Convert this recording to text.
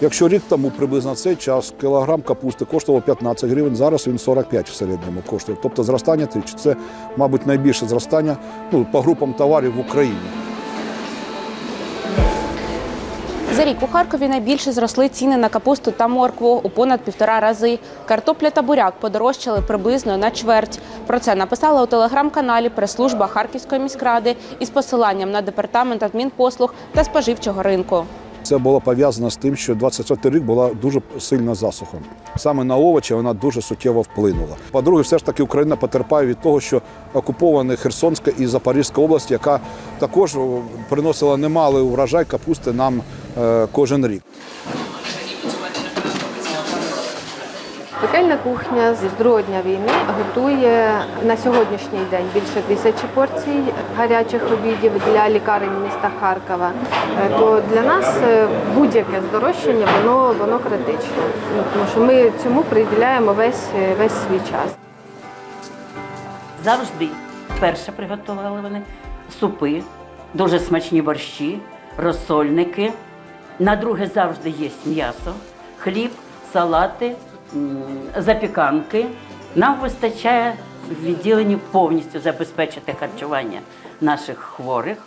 Якщо рік тому приблизно цей час кілограм капусти коштував 15 гривень, зараз він 45 в середньому коштує. Тобто зростання тричі. Це, мабуть, найбільше зростання ну, по групам товарів в Україні. За рік у Харкові найбільше зросли ціни на капусту та моркву у понад півтора рази. Картопля та буряк подорожчали приблизно на чверть. Про це написала у телеграм-каналі прес-служба Харківської міськради із посиланням на департамент адмінпослуг та споживчого ринку. Це було пов'язано з тим, що 24 рік була дуже сильна засуха. Саме на овочі вона дуже суттєво вплинула. По-друге, все ж таки Україна потерпає від того, що окуповані Херсонська і Запорізька область, яка також приносила немалий урожай капусти нам е, кожен рік. Пекельна кухня з другого дня війни готує на сьогоднішній день більше тисячі порцій гарячих обідів для лікарень міста Харкова. Е, То для нас е, будь-яке здорожчання воно, воно критичне, Ну, тому що ми цьому приділяємо весь, е, весь свій час. Завжди перше приготували вони супи, дуже смачні борщі, розсольники. На друге завжди є м'ясо, хліб, салати, запіканки. Нам вистачає в відділенні повністю забезпечити харчування наших хворих.